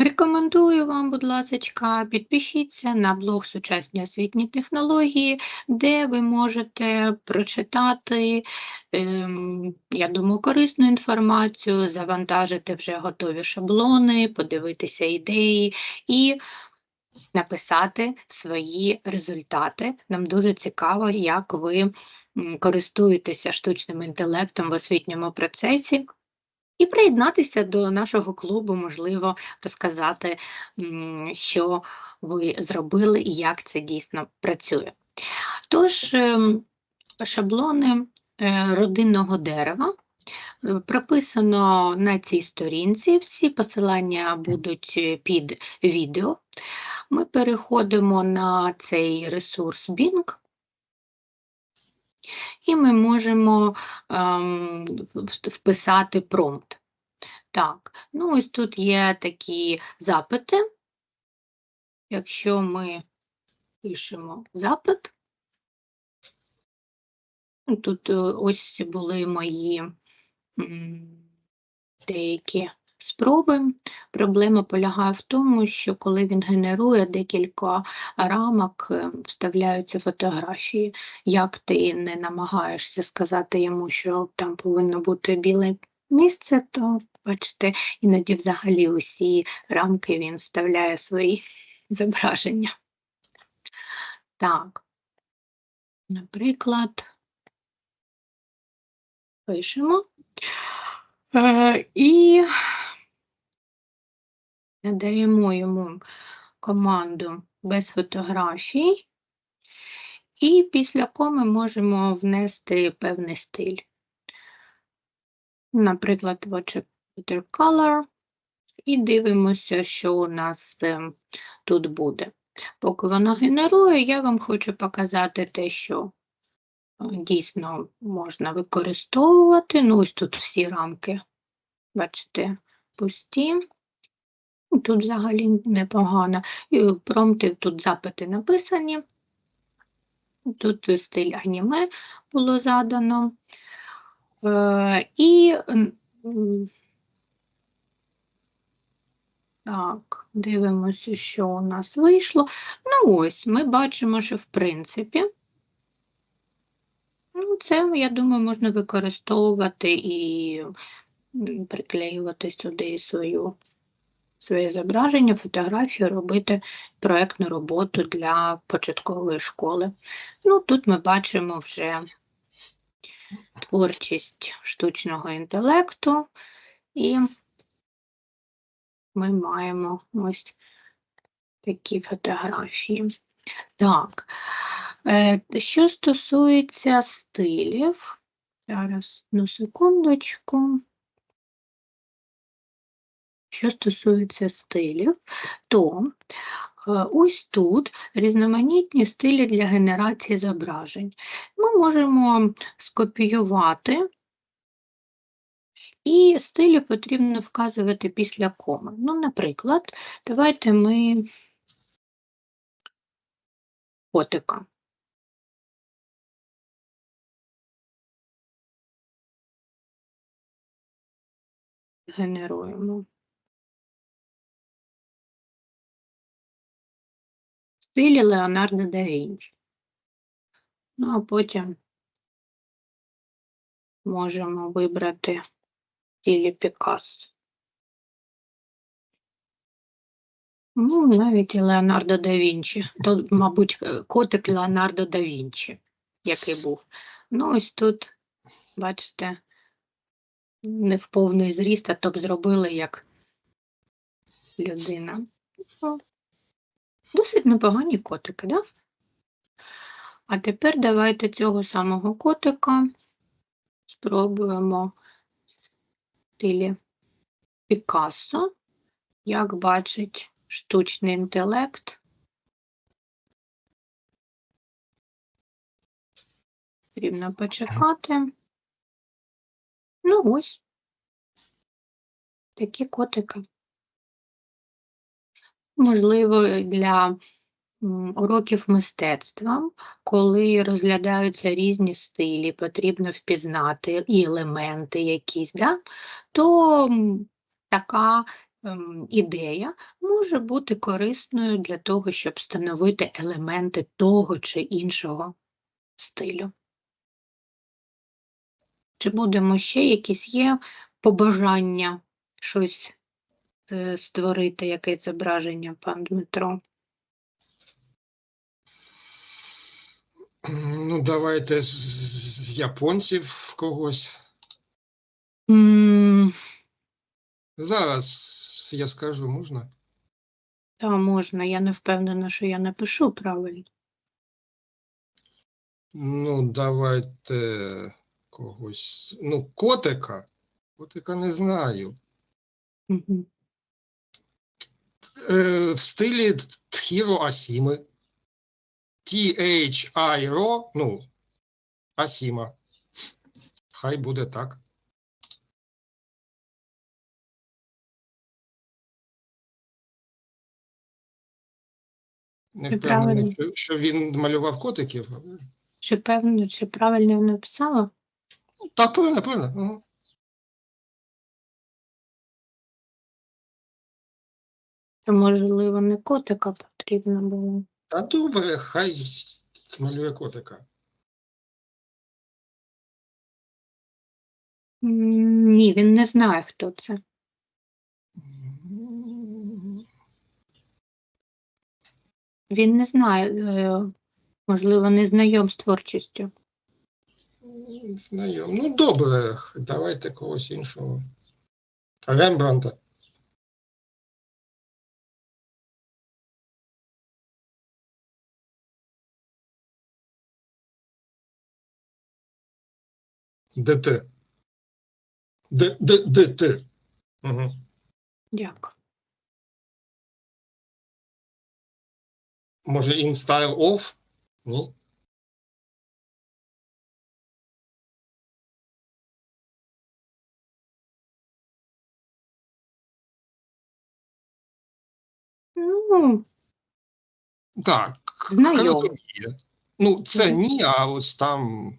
Рекомендую вам, будь ласка, підпишіться на блог Сучасні освітні технології, де ви можете прочитати, ем, я думаю, корисну інформацію, завантажити вже готові шаблони, подивитися ідеї і написати свої результати. Нам дуже цікаво, як ви користуєтеся штучним інтелектом в освітньому процесі. І приєднатися до нашого клубу, можливо, розказати, що ви зробили і як це дійсно працює. Тож, ем, шаблони е, родинного дерева е, прописано на цій сторінці. Всі посилання будуть е, під відео. Ми переходимо на цей ресурс Bing. І ми можемо ем, вписати промпт. Так, ну ось тут є такі запити. Якщо ми пишемо запит, тут е, ось були мої деякі спроби. Проблема полягає в тому, що коли він генерує декілька рамок, е, вставляються фотографії. Як ти не намагаєшся сказати йому, що там повинно бути біле місце, то бачите, іноді взагалі усі рамки він вставляє свої зображення. Так, наприклад, пишемо. Е, і надаємо йому команду без фотографій, і після коми можемо внести певний стиль. Наприклад, watercolor, і дивимося, що у нас е, тут буде. Поки воно генерує, я вам хочу показати те, що е, дійсно можна використовувати. Ну, ось тут всі рамки, бачите, пусті. Ну, Тут взагалі непогано. І промпти, тут запити написані. Тут стиль аніме було задано. Е, і так, дивимося, що у нас вийшло. Ну ось, ми бачимо, що в принципі, ну, це, я думаю, можна використовувати і приклеювати сюди свою, своє зображення, фотографію, робити проєктну роботу для початкової школи. Ну, тут ми бачимо вже творчість штучного інтелекту, і ми маємо ось такі фотографії. Так, е, що стосується стилів, зараз одну секундочку. Що стосується стилів, то е, ось тут різноманітні стилі для генерації зображень. Ми можемо скопіювати, і стилі потрібно вказувати після коми. Ну, наприклад, давайте ми котика. Генеруємо. Стилі Леонардо да Вінчі. Ну, а потім можемо вибрати стилі Пікассо. Ну, навіть і Леонардо да Вінчі. То, мабуть, котик Леонардо да Вінчі, який був. Ну, ось тут, бачите, не в повний зріст, а то б зробили як людина. Досить непогані котики, да? А тепер давайте цього самого котика спробуємо в стилі Пікассо, як бачить штучний інтелект. Потрібно почекати. Ну ось такі котики. Можливо, для уроків мистецтва, коли розглядаються різні стилі, потрібно впізнати і елементи якісь, да? то така ем, ідея може бути корисною для того, щоб встановити елементи того чи іншого стилю. Чи будемо ще якісь є побажання щось створити, якесь зображення, пан Дмитро? Ну, давайте з, японців когось. М, Зараз я скажу, можна? Та можна, я не впевнена, що я напишу правильно. Ну, давайте когось. Ну, котика. Котика не знаю. Мгм. Е, в стилі Тхіро Асіми. T-H-I-R-O, ну, Асіма. Хай буде так. Не впевнений, що, що він малював котиків. Чи певно, чи правильно я написала? Ну, Так, правильно, правильно. Ага. Можливо, не котика потрібно було. Та добре, хай малює котика. М, Ні, він не знає, хто це. Він не знає, е, можливо, не знайом з творчістю. Знайом. Ну, добре, давайте когось іншого. Рембранта. ДТ. Д, Д, ДТ. Угу. Дякую. Може, in style of? Ні? Ну, Так. Знайом. каратомія. Ну, це ні, а ось там.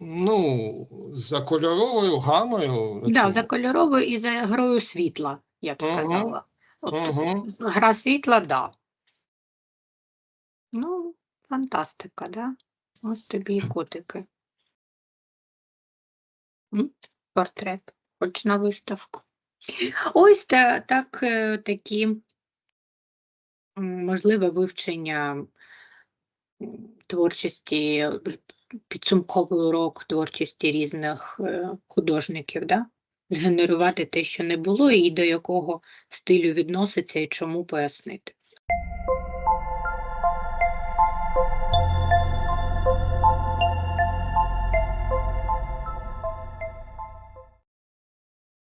Ну, за кольоровою гамою. да, за кольоровою і за грою світла, я б Мгм. сказала. От, Мгм. Гра світла, да. Ну, фантастика, да? Ось тобі і котики. М, Портрет, хоч на виставку. Ось та, так, е, такі, м, можливе вивчення м, творчості, підсумковий урок творчості різних е, художників, да? Згенерувати те, що не було, і до якого стилю відноситься, і чому пояснити.